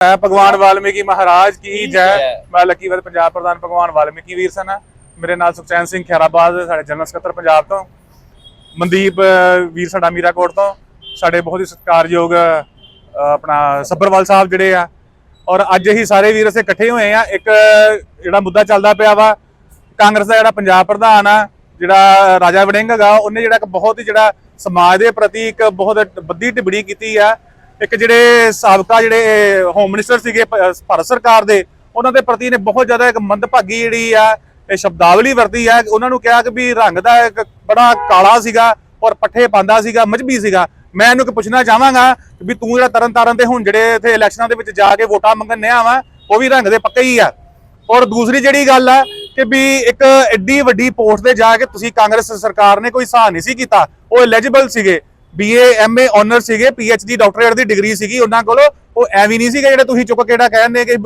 ਹੈ ਭਗਵਾਨ ਵਾਲਮੀਕੀ ਮਹਾਰਾਜ ਕੀ ਜੈ। ਮੈਂ ਲੱਕੀਵਰ ਪੰਜਾਬ ਪ੍ਰਧਾਨ ਭਗਵਾਨ ਵਾਲਮੀਕੀ ਵੀਰ ਸਨ। ਮੇਰੇ ਨਾਲ ਸੁਖਚੈਨ ਸਿੰਘ ਖੈਰਾਬਾਦ ਸਾਡੇ ਜਨਰਲ ਸਕੱਤਰ ਪੰਜਾਬ ਤੋਂ ਮਨਦੀਪ ਵੀਰ ਸਾਡਾ ਮੀਰਾਕੋਟ ਤੋਂ ਸਾਡੇ ਬਹੁਤ ਹੀ ਸਤਿਕਾਰਯੋਗ ਆਪਣਾ ਸੱਬਰਵਾਲ ਸਾਹਿਬ ਜਿਹੜੇ ਆ। ਔਰ ਅੱਜ ਹੀ ਸਾਰੇ ਵੀਰ ਅਸੀਂ ਇਕੱਠੇ ਹੋਏ ਆ। ਇੱਕ ਜਿਹੜਾ ਮੁੱਦਾ ਚੱਲਦਾ ਪਿਆ ਵਾ ਕਾਂਗਰਸ ਦਾ ਜਿਹੜਾ ਪੰਜਾਬ ਪ੍ਰਧਾਨ ਆ ਜਿਹੜਾ ਰਾਜਾ ਵੜਿੰਗ ਹੈਗਾ ਉਹਨੇ ਜਿਹੜਾ ਇੱਕ ਬਹੁਤ ਹੀ ਜਿਹੜਾ ਸਮਾਜ ਦੇ ਪ੍ਰਤੀ ਇੱਕ ਬਹੁਤ ਵੱਡੀ ਟਿੱਬੜੀ ਕੀਤੀ ਆ। ਇੱਕ ਜਿਹੜੇ ਸਾਬਕਾ ਜਿਹੜੇ ਹੋਮ ਮਿਨਿਸਟਰ ਸੀਗੇ ਭਾਰਤ ਸਰਕਾਰ ਦੇ, ਉਹਨਾਂ ਦੇ ਪ੍ਰਤੀ ਨੇ ਬਹੁਤ ਜ਼ਿਆਦਾ ਇੱਕ ਮੰਦਭਾਗੀ ਜਿਹੜੀ ਆ, ਇਹ ਸ਼ਬਦਾਵਲੀ ਵਰਤੀ ਹੈ ਉਹਨਾਂ ਨੂੰ ਕਿਹਾ ਕਿ ਵੀ ਰੰਗ ਦਾ ਇੱਕ ਬੜਾ ਕਾਲਾ ਸੀਗਾ ਔਰ ਪੱਠੇ ਪਾਉਂਦਾ ਸੀਗਾ, ਮਜਬੀ ਸੀਗਾ। ਮੈਂ ਇਹਨੂੰ ਕਿ ਪੁੱਛਣਾ ਚਾਹਾਂਗਾ ਵੀ ਤੂੰ ਜਿਹੜਾ ਤਰਨ ਤਾਰਨ ਦੇ ਹੁਣ ਜਿਹੜੇ ਇੱਥੇ ਇਲੈਕਸ਼ਨਾਂ ਦੇ ਵਿੱਚ ਜਾ ਕੇ ਵੋਟਾਂ ਮੰਗਣ ਨਿਆ ਵਾ, ਉਹ ਵੀ ਰੰਗ ਦੇ ਪੱਕੇ ਹੀ ਆ। ਔਰ ਦੂਸਰੀ ਜਿਹੜੀ ਗੱਲ ਆ ਕਿ ਵੀ ਇੱਕ ਐਡੀ ਵੱਡੀ ਪੋਸਟ ਤੇ ਜਾ ਕੇ ਤੁਸੀਂ ਕਾਂਗਰਸ ਸਰਕਾਰ ਨੇ ਕੋਈ ਹਿਸਾਬ ਨਹੀਂ ਸੀ ਕੀਤਾ, ਉਹ ਐਲੀਜੀਬਲ ਸੀਗੇ। ਬੀਏ ਐਮਏ ਆਨਰ ਸੀਗੇ ਪੀਐਚਡੀ ਡਾਕਟਰੇਟ ਦੀ ਡਿਗਰੀ ਸੀਗੀ, ਉਹਨਾਂ ਕੋਲ ਉਹ ਐਵੇਂ ਨਹੀਂ ਸੀਗਾ ਜਿਹੜੇ ਤੁਸੀਂ ਚੁੱਕ ਕੇ ਕਹਿੰਦੇ ਕਿ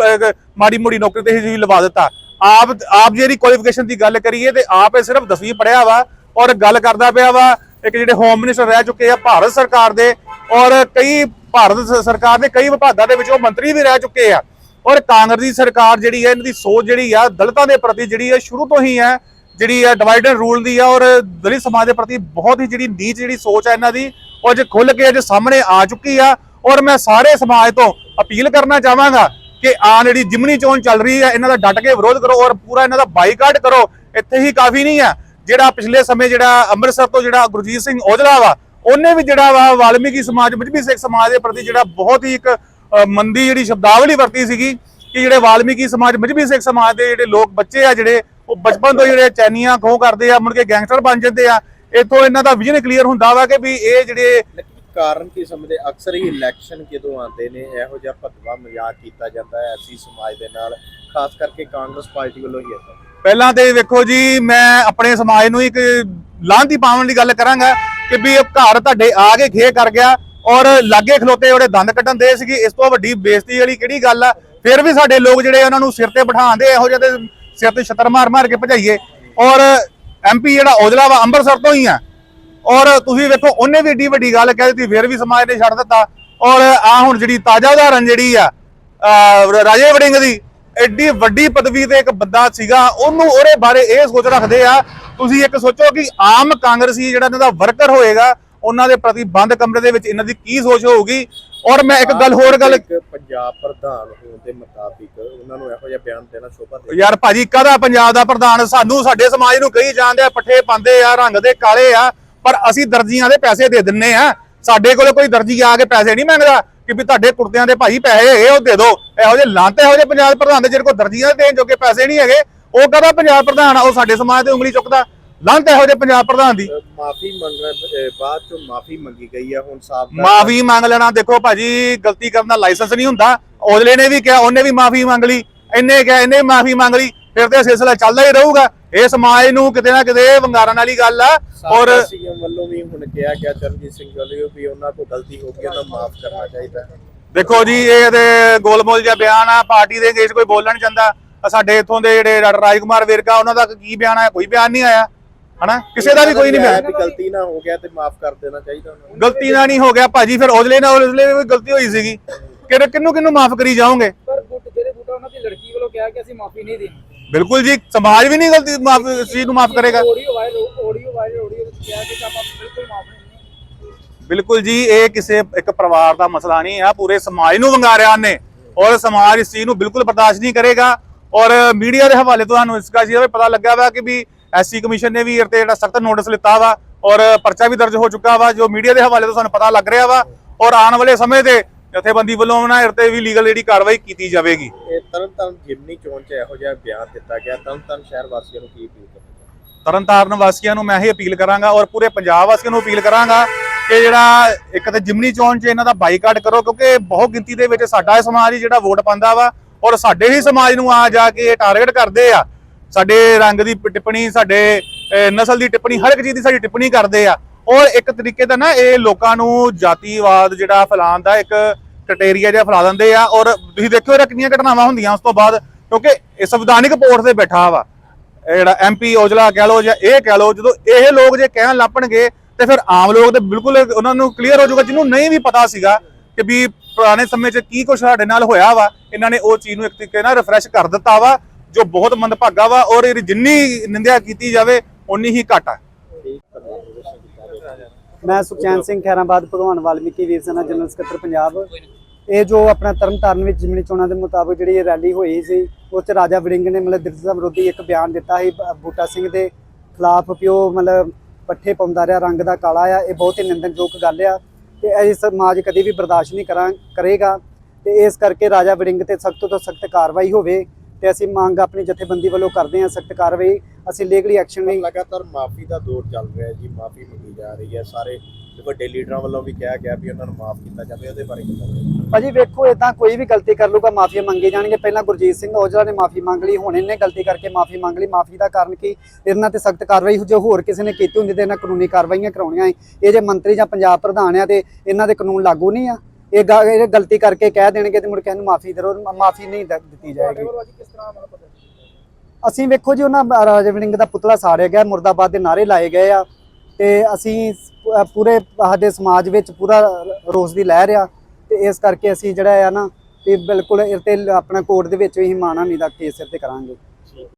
ਮਾੜੀ ਮੋੜੀ ਨੌਕਰੀ ਤੇ ਹੀ ਲਵਾ ਦਿੱਤਾ। ਆਪ ਆਪ ਜਿਹੜੀ ਕੁਆਲੀਫਿਕੇਸ਼ਨ ਦੀ ਗੱਲ ਕਰੀਏ ਤੇ ਆਪ ਇਹ ਸਿਰਫ 10ਵੀਂ ਪੜਿਆ ਵਾ ਔਰ ਗੱਲ ਕਰਦਾ ਪਿਆ ਵਾ, ਇੱਕ ਜਿਹੜੇ ਹੋਮ ਮਿਨਿਸਟਰ ਰਹਿ ਚੁੱਕੇ ਆ ਭਾਰਤ ਸਰਕਾਰ ਦੇ ਔਰ ਕਈ ਭਾਰਤ ਸਰਕਾਰ ਦੇ ਕਈ ਵਿਭਾਗਾਂ ਦੇ ਵਿੱਚ ਉਹ ਮੰਤਰੀ ਵੀ ਰਹਿ ਚੁੱਕੇ ਆ। ਔਰ ਕਾਂਗਰਸ ਦੀ ਸਰਕਾਰ ਜਿਹੜੀ ਹੈ, ਇਹਨਾਂ ਦੀ ਸੋਚ ਜਿਹੜੀ ਆ, ਦਲਿਤਾਂ ਦੇ ਪ੍ਰਤੀ ਜਿਹੜੀ ਹੈ, ਸ਼ੁਰੂ ਤੋਂ ਹੀ ਹੈ ਜਿਹੜੀ ਆ ਡਿਵਾਈਡ ਐਂਡ ਰੂਲ ਦੀ ਆ ਔਰ ਦਲਿਤ ਸਮਾਜ ਦੇ ਪ੍ਰਤੀ ਬਹੁਤ ਹੀ ਜਿਹੜੀ ਨੀਚ ਜਿਹੜੀ ਸੋਚ ਹੈ ਇਹਨਾਂ ਦੀ, ਉਹ ਅੱਜ ਖੁੱਲ ਕੇ ਅੱਜ ਸਾਹਮਣੇ ਆ ਚੁੱਕੀ ਆ। ਔਰ ਮੈਂ ਸਾਰੇ ਸਮਾਜ ਤੋਂ ਅਪੀਲ ਕਰਨਾ ਚਾਹਾਂਗਾ ਕਿ ਆ ਜਿਹੜੀ ਜਿਮਨੀ ਚੋਣ ਚੱਲ ਰਹੀ ਹੈ ਇਹਨਾਂ ਦਾ ਡਟ ਕੇ ਵਿਰੋਧ ਕਰੋ ਔਰ ਪੂਰਾ ਇਹਨਾਂ ਦਾ ਬਾਈਕਾਟ ਕਰੋ। ਇੱਥੇ ਹੀ ਕਾਫੀ ਨਹੀਂ ਆ। ਜਿਹੜਾ ਪਿਛਲੇ ਸਮੇਂ ਜਿਹੜਾ ਅੰਮ੍ਰਿਤਸਰ ਤੋਂ ਜਿਹੜਾ ਗੁਰਜੀਤ ਸਿੰਘ ਔਜਲਾ ਵਾ, ਉਹਨੇ ਵੀ ਜਿਹੜਾ ਵਾ ਵਾਲਮੀਕੀ ਸਮਾਜ, ਮਜਬੀ ਸਿੱਖ ਸਮਾਜ ਦੇ ਪ੍ਰਤੀ ਜਿਹੜਾ ਬਹੁਤ ਹੀ ਇੱਕ ਮੰਦੀ ਜਿਹੜੀ ਸ਼ਬਦਾਵਲੀ ਵਰਤੀ ਸੀਗੀ ਕਿ ਜਿਹੜੇ ਵਾਲਮੀਕੀ ਸਮਾਜ, ਮਜਬੀ ਸਿੱਖ ਸਮਾਜ ਦੇ ਜਿਹੜੇ ਲੋਕ ਬੱਚੇ ਆ, ਜਿਹੜੇ ਉਹ ਬਚਪਨ ਤੋਂ ਹੀ ਜਿਹੜੇ ਚੈਨੀਆਂ ਖੋਹ ਕਰਦੇ ਆ ਮੁੜ ਕੇ ਗੈਂਗਸਟਰ ਬਣ ਜਾਂਦੇ ਆ ਇਥੋਂ ਇਹਨਾਂ ਦਾ ਵਿਜ਼ਨ ਕਲੀਅਰ ਹੁੰਦਾ ਵਾ ਕਿ ਵੀ ਇਹ ਜਿਹੜੇ ਕਾਰਨ ਕੀ ਸਮਝਦੇ? ਅਕਸਰ ਹੀ ਇਲੈਕਸ਼ਨ ਜਦੋਂ ਆਉਂਦੇ ਨੇ ਇਹੋ ਜਿਹਾ ਭਦਵਾ ਮਜ਼ਾਕ ਕੀਤਾ ਜਾਂਦਾ ਹੈ ਐਸੀ ਸਮਾਜ ਦੇ ਨਾਲ ਖਾਸ ਕਰਕੇ ਕਾਂਗਰਸ ਪਾਰਟੀ ਵੱਲੋਂ ਹੀ ਹੁੰਦਾ ਪਹਿਲਾਂ ਤੇ ਵੇਖੋ ਜੀ ਮੈਂ ਆਪਣੇ ਸਮਾਜ ਨੂੰ ਇੱਕ ਲਾਂਤੀ ਪਾਉਣ ਦੀ ਗੱਲ ਕਰਾਂਗਾ ਕਿ ਵੀ ਇਹ ਘਰ ਤੁਹਾਡੇ ਆ ਕੇ ਖੇ ਕਰ ਗਿਆ ਔਰ ਲਾਗੇ ਖਲੋਤੇ ਉਹਦੇ ਦੰਦ ਕੱਢਣ ਦੇ ਸੀਗੀ ਇਸ ਤੋਂ ਵੱਡੀ ਬੇਇੱਜ਼ਤੀ ਵਾਲੀ ਕਿਹੜੀ ਗੱਲ ਆ? ਫਿਰ ਵੀ ਸਾਡੇ ਲੋਕ ਜਿਹੜੇ ਉਹਨਾਂ ਨੂੰ ਸਿਰ ਤੇ ਬਿਠਾਉਂਦੇ ਇਹੋ ਜਿਹੇ ਸਿਰ ਤੇ ਛਤਰ ਮਾਰ ਮਾਰ ਕੇ ਭਜਾਈਏ। ਔਰ ਐਮਪੀ ਜਿਹੜਾ ਔਜਲਾ ਵਾ ਅੰਮ੍ਰਿਤਸਰ ਤੋਂ ਹੀ ਆ। ਔਰ ਤੁਸੀਂ ਵੇਖੋ, ਉਹਨੇ ਵੀ ਏਡੀ ਵੱਡੀ ਗੱਲ ਕਹਿ ਦਿੱਤੀ, ਫਿਰ ਵੀ ਸਮਾਜ ਨੇ ਛੱਡ ਦਿੱਤਾ। ਔਰ ਆ ਹੁਣ ਜਿਹੜੀ ਤਾਜ਼ਾ ਉਦਾਹਰਨ ਜਿਹੜੀ ਆ ਰਾਜੇ ਵੜਿੰਗ ਦੀ ਐਡੀ ਵੱਡੀ ਪਦਵੀ ਤੇ ਇੱਕ ਬੰਦਾ ਸੀਗਾ, ਉਹਨੂੰ ਉਹਦੇ ਬਾਰੇ ਇਹ ਸੋਚ ਰੱਖਦੇ ਆ, ਤੁਸੀਂ ਇੱਕ ਸੋਚੋ ਕਿ ਆਮ ਕਾਂਗਰਸੀ ਜਿਹੜਾ ਇਹਨਾਂ ਦਾ ਵਰਕਰ ਹੋਏਗਾ, ਉਹਨਾਂ ਦੇ ਪ੍ਰਤੀ ਬੰਦ ਕਮਰੇ ਦੇ ਵਿੱਚ ਇਹਨਾਂ ਦੀ ਕੀ ਸੋਚ ਹੋਊਗੀ? ਔਰ ਮੈਂ ਇੱਕ ਗੱਲ ਹੋਰ ਗੱਲ ਪੰਜਾਬ ਪ੍ਰਧਾਨ ਹੋਣ ਦੇ ਮੁਤਾਬਿਕ ਉਹਨਾਂ ਨੂੰ ਇਹੋ ਜਿਹਾ ਬਿਆਨ ਦੇਣਾ ਸ਼ੋਭਾ ਦੇ ਯਾਰ ਭਾਜੀ ਕਾਹਦਾ ਪੰਜਾਬ ਦਾ ਪ੍ਰਧਾਨ? ਸਾਨੂੰ ਸਾਡੇ ਸਮਾਜ ਨੂੰ ਕਹੀ ਜਾਂਦੇ ਆ ਪੱਠੇ ਪਾਉਂਦੇ ਆ ਰੰਗ ਦੇ ਕਾਲੇ ਆ ਪਰ ਅਸੀਂ ਦਰਜੀਆਂ ਦੇ ਪੈਸੇ ਦੇ ਦਿੰਨੇ ਆ। ਸਾਡੇ ਕੋਲ ਕੋਈ ਦਰਜੀ ਆ ਕੇ ਪੈਸੇ ਨਹੀਂ ਮੰਗਦਾ ਕਿ ਵੀ ਤੁਹਾਡੇ ਕੁੜਤਿਆਂ ਦੇ ਭਾਈ ਪੈਸੇ ਹੈਗੇ ਉਹ ਦੇ ਦਿਓ ਇਹੋ ਜਿਹੇ ਲਾਂਤੇ ਇਹੋ ਜਿਹੇ ਪੰਜਾਬ ਪ੍ਰਧਾਨ ਦੇ ਜਿਹੜੇ ਕੋਲ ਦਰਜੀਆਂ ਦੇ ਦੇਣ ਜੋਗੇ ਪੈਸੇ ਨਹੀਂ ਹੈਗੇ। ਉਹ ਕਹਦਾ ਪੰਜਾਬ ਪ੍ਰਧਾਨ ਆ? ਉਹ ਸਾਡੇ ਸਮਾਜ ਤੇ ਉਂਗਲੀ ਚੁੱਕਦਾ। ਲਾਂਤੇ ਇਹੋ ਜਿਹੇ ਪੰਜਾਬ ਪ੍ਰਧਾਨ ਦੀ। ਮਾਫੀ ਮੰਗਣ ਬਾਅਦ ਚੋਂ ਮਾਫੀ ਮੰਗੀ ਗਈ ਹੈ ਹੁਣ ਸਾਫ਼ ਮਾਫੀ ਮੰਗ ਲੈਣਾ ਦੇਖੋ ਭਾਜੀ ਗਲਤੀ ਕਰਨ ਦਾ ਲਾਇਸੈਂਸ ਨਹੀਂ ਹੁੰਦਾ। ਔਜਲੇ ਨੇ ਵੀ ਕਿਹਾ ਉਹਨੇ ਵੀ ਮਾਫੀ ਮੰਗ ਲਈ। ਇਹਨੇ ਕਿਹਾ ਇਹਨੇ ਮਾਫੀ ਮੰਗ ਲਈ। ਫਿਰ ਤੇ ਸਿਲਸਿਲਾ ਚੱਲਦਾ ਹੀ ਰਹੂਗਾ। ਇਹ ਸਮਾਜ ਨੂੰ ਕਿਤੇ ਨਾ ਕਿਤੇ ਵੰਗਾਰਨ ਵਾਲੀ ਗੱਲ ਆ। ਔਰ ਸੀਐਮ ਵੱਲੋਂ ਵੀ ਹੁਣ ਕਿਹਾ ਗਿਆ ਚਰਨਜੀਤ ਸਿੰਘ ਵੱਲੋਂ ਵੀ ਉਹਨਾਂ ਕੋਲ ਗਲਤੀ ਹੋ ਗਈ ਨੂੰ ਮਾਫ ਕਰਨਾ ਚਾਹੀਦਾ। ਦੇਖੋ ਜੀ ਇਹ ਤੇ ਗੋਲਮੋਲ ਜਿਹਾ ਬਿਆਨ ਆ ਪਾਰਟੀ ਦੇ ਅੰਗੇਜ ਕੋਈ ਬੋਲਣ ਜਾਂਦਾ। ਸਾਡੇ ਇਥੋਂ ਦੇ ਜਿਹੜੇ ਡਾਕਟਰ ਰਾਜਕੁਮਾਰ ਵਿਰਕਾ ਉਹਨਾਂ ਦਾ ਕੀ ਬਿਆਨ ਆਇਆ ਕੋਈ ਬਿਆਨ ਨਹੀਂ ਆਇਆ। ਹਨਾ? ਕਿਸੇ ਦਾ ਵੀ ਕੋਈ ਨਹੀਂ ਵੀ ਗਲਤੀ ਨਾ ਹੋ ਗਿਆ ਤੇ ਮਾਫ ਕਰ ਦੇਣਾ ਚਾਹੀਦਾ ਉਹਨਾਂ ਨੂੰ। ਗਲਤੀ ਨਾਲ ਨਹੀਂ ਹੋ ਗਿਆ ਭਾਜੀ ਫਿਰ ਔਜਲੇ ਨਾਲ ਔਜਲੇ ਵੀ ਗਲਤੀ ਹੋਈ ਸੀਗੀ। ਕਿ ਕਿੰਨੂੰ ਕਿੰਨੂੰ ਮਾਫ ਕਰੀ ਜਾਓਗੇ? ਪਰ ਗੁੱਟ ਜਿਹੜੇ ਬੂਟਾ ਉਹਨਾਂ ਦੀ ਲੜਕੀ ਵੱਲੋਂ ਕਿਹਾ ਕਿ ਅਸੀਂ ਮਾਫੀ ਨਹੀਂ ਦੇਣੀ। ਬਿਲਕੁਲ ਜੀ ਸਮਾਜ ਵੀ ਨਹੀਂ ਗਲਤੀ ਮਾਫ ਚੀਜ਼ ਨੂੰ ਮਾਫ ਕਰੇਗਾ। Audio viral audio viral audio ਵਿੱਚ ਕਿਹਾ ਕਿ ਆਪਾਂ ਬਿਲਕੁਲ ਮਾਫ ਨਹੀਂ ਬਿਲਕੁਲ ਜੀ ਇਹ ਕਿਸੇ ਇੱਕ ਪਰਿਵਾਰ ਦਾ ਮਸਲਾ ਨਹੀਂ ਆ ਪੂਰੇ ਸਮਾਜ ਨੂੰ ਵੰਗਾਰਿਆ ਨੇ ਔਰ ਸਮਾਜ ਇਸ ਚੀਜ਼ ਨੂੰ ਬਿਲਕੁਲ ਬਰਦਾਸ਼ਤ ਨਹੀਂ ਕਰੇਗਾ। ਔਰ ਮੀਡੀਆ ਦੇ ਹਵਾਲੇ ਤੋਂ ਤੁਹਾਨੂੰ ਇਸ ਗੱਲ ਦਾ ਪਤਾ ਲੱਗਾ ਵਾ ਕਿ ਵੀ ਐਸਸੀ ਕਮਿਸ਼ਨ ਨੇ ਵੀ ਇਹ ਤੇ ਜਿਹੜਾ ਸਖਤ ਨੋਟਿਸ ਲਿੱਤਾ ਵਾ ਔਰ ਪਰਚਾ ਵੀ ਦਰਜ ਹੋ ਚੁੱਕਾ ਵਾ ਜੋ ਮੀਡੀਆ ਦੇ ਹਵਾਲੇ ਤੋਂ ਸਾਨੂੰ ਪਤਾ ਲੱਗ ਰਿਹਾ ਵਾ ਔਰ ਆਉਣ ਵਾਲੇ ਸਮੇਂ ਤੇ ਜਥੇਬੰਦੀ ਵੱਲੋਂ ਨਾ ਇਹ ਤੇ ਵੀ ਲੀਗਲ ਜਿਹੜੀ ਕਾਰਵਾਈ ਕੀਤੀ ਜਾਵੇਗੀ। ਇਹ ਤਰਨ ਤਾਰਨ ਜਿਮਨੀ ਚੋਣ ਚ ਇਹੋ ਜਿਹਾ ਬਿਆਨ ਦਿੱਤਾ ਗਿਆ। ਤਰਨ ਤਾਰਨ ਸ਼ਹਿਰ ਵਾਸੀਆਂ ਨੂੰ ਕੀ ਅਪੀਲ ਕਰਨਾ ਤਰਨਤਾਰਨ ਵਾਸੀਆਂ ਨੂੰ ਮੈਂ ਇਹ ਅਪੀਲ ਕਰਾਂਗਾ ਔਰ ਪੂਰੇ ਪੰਜਾਬ ਵਾਸੀਆਂ ਨੂੰ ਅਪੀਲ ਕਰਾਂਗਾ ਕਿ ਜਿਹੜਾ ਇੱਕ ਤਾਂ ਜਿਮਨੀ ਚੋਣ 'ਚ ਇਹਨਾਂ ਦਾ ਬਾਈਕਾਟ ਕਰੋ ਕਿਉਂਕਿ ਬਹੁਤ ਗਿਣਤੀ ਦੇ ਵਿੱਚ ਸਾਡਾ ਸਮਾਜ ਹੀ ਜਿਹੜਾ ਵੋਟ ਪਾਉਂਦਾ ਵਾ ਔਰ ਸਾਡੇ ਹੀ ਸਮਾਜ ਨੂੰ ਆ ਜਾ ਕੇ ਟਾਰਗੇਟ ਕਰਦੇ ਆ। ਸਾਡੇ ਰੰਗ ਦੀ ਟਿੱਪਣੀ, ਸਾਡੇ ਨਸਲ ਦੀ ਟਿੱਪਣੀ, ਹਰ ਇੱਕ ਚੀਜ਼ ਦੀ ਸਾਡੀ ਟਿੱਪਣੀ ਕਰਦੇ ਆ। ਔਰ ਇੱਕ ਤਰੀਕੇ ਦਾ ਨਾ ਇਹ ਲੋਕਾਂ ਨੂੰ ਜਾਤੀਵਾਦ ਜਿਹੜਾ ਫੈਲਾਉਣ ਦਾ ਇੱਕ ਕਟੇਰੀਆ ਜਿਹਾ ਫੈਲਾ ਦਿੰਦੇ ਆ। ਔਰ ਤੁਸੀਂ ਦੇਖਿਓ ਇਹਦਾ ਕਿੰਨੀਆਂ ਘਟਨਾਵਾਂ ਹੁੰਦੀਆਂ ਉਸ ਤੋਂ ਬਾਅਦ, ਕਿਉਂਕਿ ਇਹ ਸੰਵਿਧਾਨਿਕ ਪੋਰਟ ਤੇ ਬੈਠਾ ਵਾ। ਇਹ ਜਿਹੜਾ ਐਮਪੀ ਔਜਲਾ ਕਹਿ ਲੋ ਜਾਂ ਇਹ ਕਹਿ ਲੋ ਜਦੋਂ ਇਹ ਲੋਕ ਜੇ ਕਹਿਣ ਲੱਪਣਗੇ, ਤੇ ਫਿਰ ਆਮ ਲੋਕ ਤੇ ਬਿਲਕੁਲ ਉਹਨਾਂ ਨੂੰ ਕਲੀਅਰ ਹੋ ਜਾਊਗਾ, ਜਿਹਨੂੰ ਨਹੀਂ ਵੀ ਪਤਾ ਸੀਗਾ ਕਿ ਵੀ ਪੁਰਾਣੇ ਸਮੇਂ 'ਚ ਕੀ ਕੁਝ ਸਾਡੇ ਨਾਲ ਹੋਇਆ ਵਾ। ਇਹਨਾਂ ਨੇ ਉਹ ਚੀਜ਼ ਨੂੰ ਇੱਕ ਤਰੀਕੇ ਨਾਲ ਰਿਫਰੈਸ਼ ਕਰ ਦਿੱਤਾ ਵਾ। ਜੋ ਬਹੁਤ ਮੰਦਭਾਗਾ ਵਾ ਔਰ ਇਹਦੀ ਜਿੰਨੀ ਨਿੰਦਿਆ ਕੀਤੀ ਜਾਵੇ ਉਨੀ ਹੀ ਘੱਟ ਆ। ਮੈਂ ਸੁਖਚੈਨ ਸਿੰਘ ਖੈਰਾਬਾਦ, ਭਗਵਾਨ ਵਾਲਮੀਕੀ ਵੀਰ ਸੈਨਾ, ਜਨਰਲ ਸਕੱਤਰ ਪੰਜਾਬ। ਇਹ ਜੋ ਆਪਣਾ ਤਰਨਤਾਰਨ ਵਿੱਚ ਜਿਮਨੀ ਚੋਣਾਂ ਦੇ ਮੁਤਾਬਕ ਜਿਹੜੀ ਇਹ ਰੈਲੀ ਹੋਈ ਸੀ ਉਹ ਚ ਰਾਜਾ ਵੜਿੰਗ ਨੇ ਮਤਲਬ ਦਲਿਤਾਂ ਵਿਰੋਧੀ ਇੱਕ ਬਿਆਨ ਦਿੱਤਾ ਸੀ ਬੂਟਾ ਸਿੰਘ ਦੇ ਖਿਲਾਫ ਪਿਓ ਮਤਲਬ ਪੱਠੇ ਪਾਉਂਦਾ ਰਿਹਾ, ਰੰਗ ਦਾ ਕਾਲਾ ਆ, ਇਹ ਬਹੁਤ ਹੀ ਨਿੰਦਨਯੋਗ ਗੱਲ ਆ। ਤੇ ਇਹ ਸਮਾਜ ਕਦੀ ਵੀ ਬਰਦਾਸ਼ਤ ਨਹੀਂ ਕਰਾਂ, ਕਰੇਗਾ। ਤੇ ਇਸ ਕਰਕੇ ਰਾਜਾ ਵੜਿੰਗ ਤੇ ਸਖਤ ਤੋਂ ਸਖਤ ਕਾਰਵਾਈ ਹੋਵੇ। ਤੇ ਅਸੀਂ ਮੰਗ ਆਪਣੀ ਜਥੇਬੰਦੀ ਵੱਲੋਂ ਕਰਦੇ ਹਾਂ ਸਖਤ ਕਾਰਵਾਈ। ਅਸੀਂ ਲੀਗਲੀ ਐਕਸ਼ਨ ਲਈ ਲਗਾਤਾਰ ਮਾਫੀ ਦਾ ਦੌਰ ਚੱਲ ਰਿਹਾ ਹੈ ਜੀ ਮਾਫੀ ਮੰਗੀ ਜਾ ਰਹੀ ਹੈ। ਸਾਰੇ ਵੱਡੇ ਲੀਡਰਾਂ ਵੱਲੋਂ ਵੀ ਕਿਹਾ ਗਿਆ ਵੀ ਉਹਨਾਂ ਨੂੰ ਮਾਫ ਕੀਤਾ ਜਾਵੇ ਉਹਦੇ ਬਾਰੇ ਕੀ ਕਹਿੰਦੇ ਭਾਜੀ ਵੇਖੋ ਇਦਾਂ ਕੋਈ ਵੀ ਗਲਤੀ ਕਰ ਲੂਗਾ ਮਾਫੀ ਮੰਗੇ ਜਾਣਗੇ ਪਹਿਲਾਂ ਗੁਰਜੀਤ ਸਿੰਘ ਔਜਲਾ ਨੇ ਮਾਫੀ ਮੰਗ ਲਈ ਹੁਣ ਇਹਨੇ ਗਲਤੀ ਕਰਕੇ ਮਾਫੀ ਮੰਗ ਲਈ। ਮਾਫੀ ਦਾ ਕਾਰਨ ਕੀ? ਇਹਨਾਂ ਤੇ ਸਖਤ ਕਾਰਵਾਈ ਜੋ ਹੋਰ ਕਿਸੇ ਨੇ ਕੀਤੀ ਹੁੰਦੀ ਤੇ ਇਹਨਾਂ ਕਾਨੂੰਨੀ ਕਾਰਵਾਈਆਂ ਕਰਾਉਣੀਆਂ। ਇਹ ਜੇ ਮੰਤਰੀ ਜਾਂ ਪੰਜਾਬ ਪ੍ਰਧਾਨ ਆ ਤੇ ਇਹਨਾਂ ਦੇ ਕਾਨੂੰਨ ਲਾਗੂ ਨਹੀਂ ਆ। ਇਹ ਇਹ ਗਲਤੀ ਕਰਕੇ ਕਹਿ ਦੇਣਗੇ ਤੇ ਮੁੜ ਕੇ ਇਹਨੂੰ ਮਾਫੀ ਦਿਓ ਮਾਫੀ ਨਹੀਂ ਦਿੱਤੀ ਜਾਏਗੀ। ਅਸੀਂ ਵੇਖੋ ਜੀ ਉਹਨਾਂ ਰਾਜਾ ਵੜਿੰਗ ਦਾ ਪੁਤਲਾ ਸਾੜਿਆ ਗਿਆ ਮੁਰਦਾਬਾਦ ਦੇ ਨਾਰੇ ਲਾਏ ਗਏ ਆ ਤੇ ਅਸੀਂ ਪੂਰੇ ਸਾਡੇ ਸਮਾਜ ਵਿੱਚ ਪੂਰਾ ਰੋਸ ਦੀ ਲਹਿਰ ਆ ਤੇ ਇਸ ਕਰਕੇ ਅਸੀਂ ਜਿਹੜਾ ਆ ਨਾ ਵੀ ਬਿਲਕੁਲ ਇਹ ਤੇ ਆਪਣਾ ਕੋਰਟ ਦੇ ਵਿੱਚ ਹੀ ਮਾਨਾਮੀ ਦਾ ਕੇਸ ਤੇ ਕਰਾਂਗੇ।